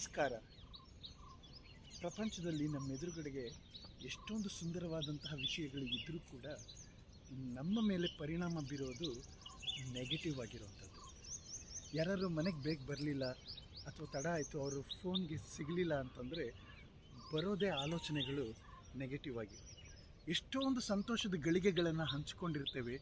ನಮಸ್ಕಾರ. ಪ್ರಪಂಚದಲ್ಲಿ ನಮ್ಮ ಎದುರುಗಡೆಗೆ ಎಷ್ಟೊಂದು ಸುಂದರವಾದಂತಹ ವಿಷಯಗಳು ಇದ್ದರೂ ಕೂಡ ನಮ್ಮ ಮೇಲೆ ಪರಿಣಾಮ ಬೀರೋದು ನೆಗೆಟಿವ್ ಆಗಿರುವಂಥದ್ದು ಯಾರಾದರೂ ಮನೆಗೆ ಬೇಗ ಬರಲಿಲ್ಲ ಅಥವಾ ತಡ ಆಯಿತು, ಅವರು ಫೋನ್ಗೆ ಸಿಗಲಿಲ್ಲ ಅಂತಂದರೆ ಬರೋದೇ ಆಲೋಚನೆಗಳು ನೆಗೆಟಿವ್ ಆಗಿ. ಎಷ್ಟೊಂದು ಸಂತೋಷದ ಗಳಿಗೆಗಳನ್ನು ಹಂಚಿಕೊಂಡಿರ್ತೇವೆ,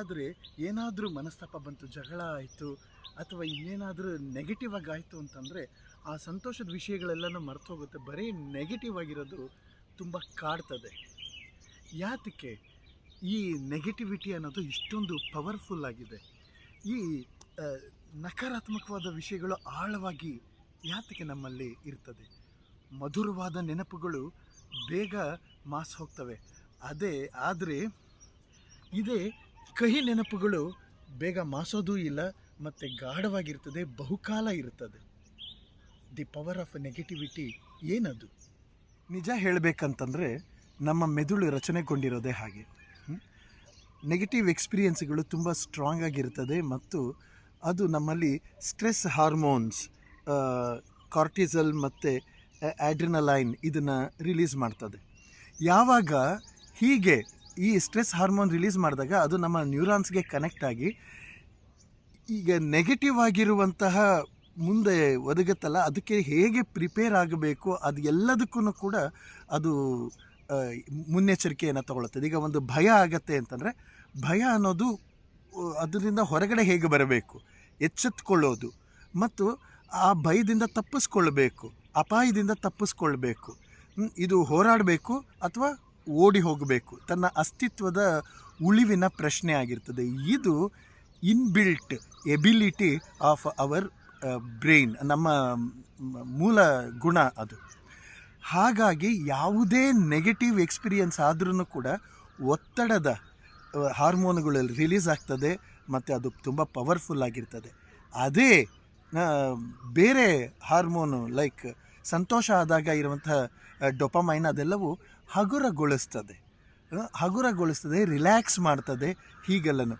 ಆದರೆ ಏನಾದರೂ ಮನಸ್ತಾಪ ಬಂತು, ಜಗಳ ಆಯಿತು ಅಥವಾ ಇನ್ನೇನಾದರೂ ನೆಗೆಟಿವ್ ಆಗಿ ಆಯಿತು ಅಂತಂದರೆ ಆ ಸಂತೋಷದ ವಿಷಯಗಳೆಲ್ಲನೂ ಮರ್ತು ಹೋಗುತ್ತೆ ಬರೀ ನೆಗೆಟಿವ್ ಆಗಿರೋದು ತುಂಬ ಕಾಡ್ತದೆ. ಯಾತಕ್ಕೆ ಈ ನೆಗೆಟಿವಿಟಿ ಅನ್ನೋದು ಇಷ್ಟೊಂದು ಪವರ್ಫುಲ್ ಆಗಿದೆ. ಈ ನಕಾರಾತ್ಮಕವಾದ ವಿಷಯಗಳು ಆಳವಾಗಿ ಯಾತಕ್ಕೆ ನಮ್ಮಲ್ಲಿ ಇರ್ತದೆ? ಮಧುರವಾದ ನೆನಪುಗಳು ಬೇಗ ಮಾಸ್ ಹೋಗ್ತವೆ. ಅದೇ, ಆದರೆ ಇದೇ ಕಹಿ ನೆನಪುಗಳು ಬೇಗ ಮಾಸೋದೂ ಇಲ್ಲ ಮತ್ತು ಗಾಢವಾಗಿರ್ತದೆ, ಬಹುಕಾಲ ಇರ್ತದೆ. ದಿ ಪವರ್ ಆಫ್ ನೆಗೆಟಿವಿಟಿ ಏನದು? ನಿಜ ಹೇಳಬೇಕಂತಂದರೆ ನಮ್ಮ ಮೆದುಳು ರಚನೆಗೊಂಡಿರೋದೇ ಹಾಗೆ. ನೆಗೆಟಿವ್ ಎಕ್ಸ್ಪೀರಿಯೆನ್ಸ್ಗಳು ತುಂಬ ಸ್ಟ್ರಾಂಗ್ ಆಗಿರ್ತದೆ ಮತ್ತು ಅದು ನಮ್ಮಲ್ಲಿ ಸ್ಟ್ರೆಸ್ ಹಾರ್ಮೋನ್ಸ್ ಕಾರ್ಟಿಸಲ್ ಮತ್ತು ಆಡ್ರಿನಲೈನ್ ಇದನ್ನು ರಿಲೀಸ್ ಮಾಡ್ತದೆ. ಯಾವಾಗ ಹೀಗೆ ಈ ಸ್ಟ್ರೆಸ್ ಹಾರ್ಮೋನ್ ರಿಲೀಸ್ ಮಾಡಿದಾಗ ಅದು ನಮ್ಮ ನ್ಯೂರಾನ್ಸ್ಗೆ ಕನೆಕ್ಟ್ ಆಗಿ ಈಗ ನೆಗೆಟಿವ್ ಆಗಿರುವಂತಹ ಮುಂದೆ ಒದಗುತ್ತಲ್ಲ, ಅದಕ್ಕೆ ಹೇಗೆ ಪ್ರಿಪೇರ್ ಆಗಬೇಕು, ಅದು ಎಲ್ಲದಕ್ಕೂ ಕೂಡ ಅದು ಮುನ್ನೆಚ್ಚರಿಕೆಯನ್ನು ತಗೊಳ್ಳುತ್ತದೆ ಈಗ ಒಂದು ಭಯ ಆಗತ್ತೆ ಅಂತಂದರೆ, ಭಯ ಅನ್ನೋದು ಅದರಿಂದ ಹೊರಗಡೆ ಹೇಗೆ ಬರಬೇಕು? ಎಚ್ಚೆತ್ಕೊಳ್ಳೋದು. ಮತ್ತು ಆ ಭಯದಿಂದ ತಪ್ಪಿಸ್ಕೊಳ್ಬೇಕು, ಅಪಾಯದಿಂದ ತಪ್ಪಿಸ್ಕೊಳ್ಬೇಕು. ಇದು ಹೋರಾಡಬೇಕು ಅಥವಾ ಓಡಿ ಹೋಗಬೇಕು. ತನ್ನ ಅಸ್ತಿತ್ವದ ಉಳಿವಿನ ಪ್ರಶ್ನೆ ಆಗಿರ್ತದೆ. ಇದು inbuilt ability of our brain ನಮ್ಮ ಮೂಲ ಗುಣ ಅದು. ಹಾಗಾಗಿ ಯಾವುದೇ ನೆಗೆಟಿವ್ ಎಕ್ಸ್ಪೀರಿಯನ್ಸ್ ಆದ್ರೂ ಕೂಡ ಒತ್ತಡದ ಹಾರ್ಮೋನುಗಳು ರಿಲೀಸ್ ಆಗ್ತದೆ, ಮತ್ತು ಅದು ತುಂಬ ಪವರ್ಫುಲ್ ಆಗಿರ್ತದೆ. ಅದೇ ಬೇರೆ ಹಾರ್ಮೋನು ಲೈಕ್ ಸಂತೋಷ ಆದಾಗ ಇರುವಂಥ ಡೊಪಮೈನ್ ಅದೆಲ್ಲವೂ ಹಗುರಗೊಳಿಸ್ತದೆ. ಹಗುರಗೊಳಿಸ್ತದೆ ರಿಲ್ಯಾಕ್ಸ್ ಮಾಡ್ತದೆ ಹೀಗೆಲ್ಲನು.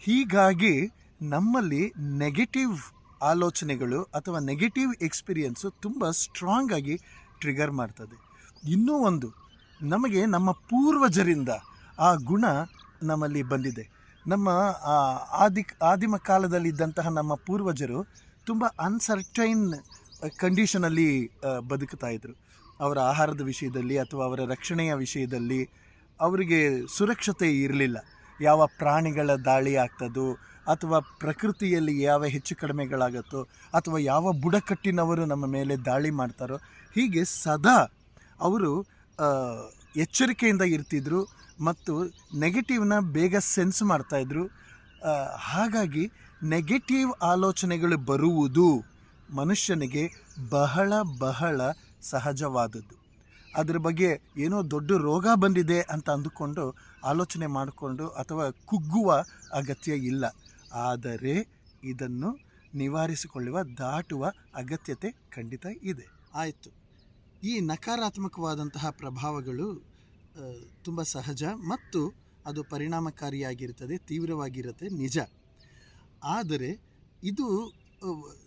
ಹೀಗಾಗಿ ನಮ್ಮಲ್ಲಿ ನೆಗೆಟಿವ್ ಆಲೋಚನೆಗಳು ಅಥವಾ ನೆಗೆಟಿವ್ ಎಕ್ಸ್ಪೀರಿಯನ್ಸು ತುಂಬ ಸ್ಟ್ರಾಂಗ್ ಆಗಿ ಟ್ರಿಗರ್ ಮಾಡ್ತದೆ. ಇನ್ನೂ ಒಂದು, ನಮಗೆ ನಮ್ಮ ಪೂರ್ವಜರಿಂದ ಆ ಗುಣ ನಮ್ಮಲ್ಲಿ ಬಂದಿದೆ. ನಮ್ಮ ಆದಿ ಆದಿಮ ಕಾಲದಲ್ಲಿದ್ದಂತಹ ನಮ್ಮ ಪೂರ್ವಜರು ತುಂಬ ಅನ್ಸರ್ಟೈನ್ ಕಂಡೀಷನಲ್ಲಿ ಬದುಕ್ತಾ ಇದ್ದರು ಅವರ ಆಹಾರದ ವಿಷಯದಲ್ಲಿ ಅಥವಾ ಅವರ ರಕ್ಷಣೆಯ ವಿಷಯದಲ್ಲಿ ಅವರಿಗೆ ಸುರಕ್ಷತೆ ಇರಲಿಲ್ಲ. ಯಾವ ಪ್ರಾಣಿಗಳ ದಾಳಿ ಆಗ್ತದೋ ಅಥವಾ ಪ್ರಕೃತಿಯಲ್ಲಿ ಯಾವ ಹೆಚ್ಚು ಕಡಿಮೆಗಳಾಗುತ್ತೋ ಅಥವಾ ಯಾವ ಬುಡಕಟ್ಟಿನವರು ನಮ್ಮ ಮೇಲೆ ದಾಳಿ ಮಾಡ್ತಾರೋ ಹೀಗೆ ಸದಾ ಅವರು ಎಚ್ಚರಿಕೆಯಿಂದ ಇರ್ತಿದ್ರು ಮತ್ತು ನೆಗೆಟಿವ್ನ ಬೇಗ ಸೆನ್ಸ್ ಮಾಡ್ತಾಯಿದ್ರು ಹಾಗಾಗಿ ನೆಗೆಟಿವ್ ಆಲೋಚನೆಗಳು ಬರುವುದು ಮನುಷ್ಯನಿಗೆ ಬಹಳ ಬಹಳ ಸಹಜವಾದದ್ದು. ಅದ್ರ ಬಗ್ಗೆ ಏನೋ ದೊಡ್ಡ ರೋಗ ಬಂದಿದೆ ಅಂತ ಅಂದುಕೊಂಡು ಆಲೋಚನೆ ಮಾಡಿಕೊಂಡು ಅಥವಾ ಕುಗ್ಗುವ ಅಗತ್ಯ ಇಲ್ಲ. ಆದರೆ ಇದನ್ನು ನಿವಾರಿಸಿಕೊಳ್ಳುವ, ದಾಟುವ ಅಗತ್ಯತೆ ಖಂಡಿತ ಇದೆ. ಆಯಿತು. ಈ ನಕಾರಾತ್ಮಕವಾದಂತಹ ಪ್ರಭಾವಗಳು ತುಂಬ ಸಹಜ ಮತ್ತು ಅದು ಪರಿಣಾಮಕಾರಿಯಾಗಿರುತ್ತದೆ ತೀವ್ರವಾಗಿರುತ್ತೆ, ನಿಜ. ಆದರೆ ಇದು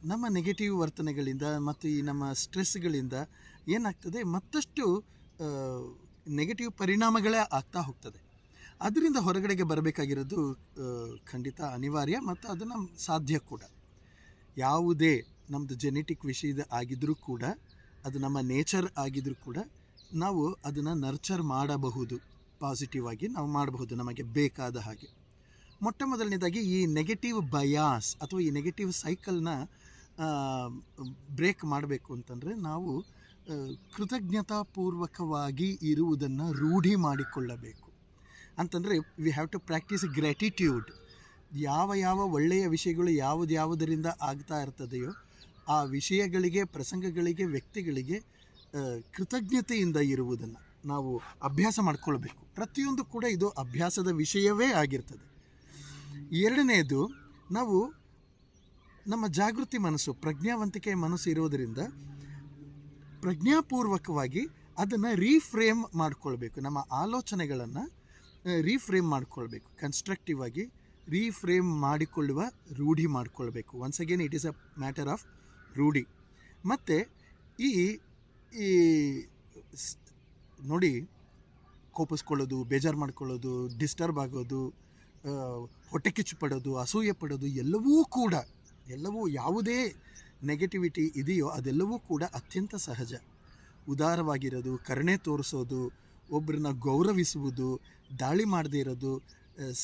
ನಮ್ಮ ನೆಗೆಟಿವ್ ವರ್ತನೆಗಳಿಂದ ಮತ್ತು ಈ ನಮ್ಮ ಸ್ಟ್ರೆಸ್ಗಳಿಂದ ಏನಾಗ್ತದೆ? ಮತ್ತಷ್ಟು ನೆಗೆಟಿವ್ ಪರಿಣಾಮಗಳೇ ಆಗ್ತಾ ಹೋಗ್ತದೆ. ಅದರಿಂದ ಹೊರಗಡೆಗೆ ಬರಬೇಕಾಗಿರೋದು ಖಂಡಿತ ಅನಿವಾರ್ಯ ಮತ್ತು ಅದನ್ನು ಸಾಧ್ಯ ಕೂಡ. ಯಾವುದೇ ನಮ್ಮದು ಜೆನೆಟಿಕ್ ವಿಷಯದ ಆಗಿದ್ದರೂ ಕೂಡ, ಅದು ನಮ್ಮ ನೇಚರ್ ಆಗಿದ್ದರೂ ಕೂಡ, ನಾವು ಅದನ್ನು ನರ್ಚರ್ ಮಾಡಬಹುದು. ಪಾಸಿಟಿವ್ ಆಗಿ ನಾವು ಮಾಡಬಹುದು, ನಮಗೆ ಬೇಕಾದ ಹಾಗೆ. ಮೊಟ್ಟ ಮೊದಲನೇದಾಗಿ ಈ ನೆಗೆಟಿವ್ ಬಯಾಸ್ ಅಥವಾ ಈ ನೆಗೆಟಿವ್ ಸೈಕಲ್ನ ಬ್ರೇಕ್ ಮಾಡಬೇಕು ಅಂತಂದರೆ ನಾವು ಕೃತಜ್ಞತಾಪೂರ್ವಕವಾಗಿ ಇರುವುದನ್ನು ರೂಢಿ ಮಾಡಿಕೊಳ್ಳಬೇಕು. ಅಂತಂದರೆ we have to practise gratitude ಯಾವ ಯಾವ ಒಳ್ಳೆಯ ವಿಷಯಗಳು ಯಾವುದು ಯಾವುದರಿಂದ ಆಗ್ತಾ ಇರ್ತದೆಯೋ ಆ ವಿಷಯಗಳಿಗೆ, ಪ್ರಸಂಗಗಳಿಗೆ, ವ್ಯಕ್ತಿಗಳಿಗೆ ಕೃತಜ್ಞತೆಯಿಂದ ಇರುವುದನ್ನು ನಾವು ಅಭ್ಯಾಸ ಮಾಡಿಕೊಳ್ಬೇಕು. ಪ್ರತಿಯೊಂದು ಕೂಡ ಇದು ಅಭ್ಯಾಸದ ವಿಷಯವೇ ಆಗಿರ್ತದೆ. ಎರಡನೆಯದು, ನಾವು ನಮ್ಮ ಜಾಗೃತಿ ಮನಸ್ಸು ಪ್ರಜ್ಞಾವಂತಿಕೆ ಮನಸ್ಸು ಇರೋದರಿಂದ ಪ್ರಜ್ಞಾಪೂರ್ವಕವಾಗಿ ಅದನ್ನು ರೀಫ್ರೇಮ್ ಮಾಡಿಕೊಳ್ಬೇಕು. ನಮ್ಮ ಆಲೋಚನೆಗಳನ್ನು ರೀಫ್ರೇಮ್ ಮಾಡಿಕೊಳ್ಬೇಕು. ಕನ್ಸ್ಟ್ರಕ್ಟಿವ್ ಆಗಿ ರೀಫ್ರೇಮ್ ಮಾಡಿಕೊಳ್ಳುವ, ರೂಢಿ ಮಾಡಿಕೊಳ್ಬೇಕು. Once again it is a matter of ರೂಢಿ. ಮತ್ತು ಈ ಈ ನೋಡಿ, ಕೋಪಿಸ್ಕೊಳ್ಳೋದು, ಬೇಜಾರು ಮಾಡ್ಕೊಳ್ಳೋದು ಡಿಸ್ಟರ್ಬ್ ಆಗೋದು ಹೊಟ್ಟೆ ಕಿಚ್ಚು ಪಡೋದು ಅಸೂಯೆ ಪಡೋದು ಎಲ್ಲವೂ ಕೂಡ, ಎಲ್ಲವೂ ಯಾವುದೇ ನೆಗೆಟಿವಿಟಿ ಇದೆಯೋ ಅದೆಲ್ಲವೂ ಕೂಡ ಅತ್ಯಂತ ಸಹಜ. ಉದಾರವಾಗಿರೋದು, ಕರುಣೆ ತೋರಿಸೋದು ಒಬ್ಬರನ್ನ ಗೌರವಿಸುವುದು, ದಾಳಿ ಮಾಡದೇ ಇರೋದು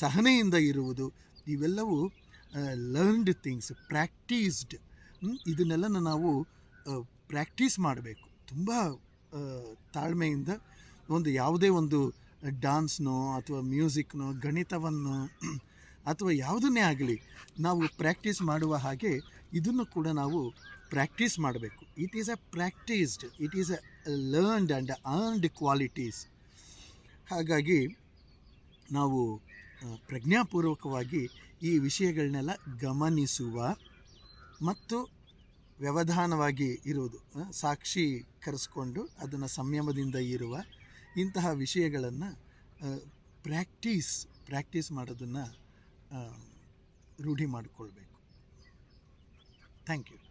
ಸಹನೆಯಿಂದ ಇರುವುದು, ಇವೆಲ್ಲವೂ ಲರ್ನ್ಡ್ ಥಿಂಗ್ಸ್ ಪ್ರಾಕ್ಟೀಸ್ಡ್ ಇದನ್ನೆಲ್ಲ ನಾವು ಪ್ರಾಕ್ಟೀಸ್ ಮಾಡಬೇಕು. ತುಂಬ ತಾಳ್ಮೆಯಿಂದ ಒಂದು ಯಾವುದೇ ಒಂದು ಡಾನ್ಸ್ನೋ ಅಥವಾ ಮ್ಯೂಸಿಕ್ನೋ ಗಣಿತವನ್ನು ಅಥವಾ ಯಾವುದನ್ನೇ ಆಗಲಿ ನಾವು ಪ್ರಾಕ್ಟೀಸ್ ಮಾಡುವ ಹಾಗೆ ಇದನ್ನು ಕೂಡ ನಾವು ಪ್ರಾಕ್ಟೀಸ್ ಮಾಡಬೇಕು. It is a practised it is a learned and earned qualities ಹಾಗಾಗಿ ನಾವು ಪ್ರಜ್ಞಾಪೂರ್ವಕವಾಗಿ ಈ ವಿಷಯಗಳನ್ನೆಲ್ಲ ಗಮನಿಸುವ ಮತ್ತು ವ್ಯವಧಾನವಾಗಿ ಇರುವುದು ಸಾಕ್ಷಿ ಕರೆಸ್ಕೊಂಡು ಅದನ್ನು ಸಂಯಮದಿಂದ ಇರುವ ಇಂತಹ ವಿಷಯಗಳನ್ನು ಪ್ರಾಕ್ಟೀಸ್ ಪ್ರಾಕ್ಟೀಸ್ ಮಾಡೋದನ್ನು ರೂಢಿ ಮಾಡಿಕೊಳ್ಬೇಕು. Thank you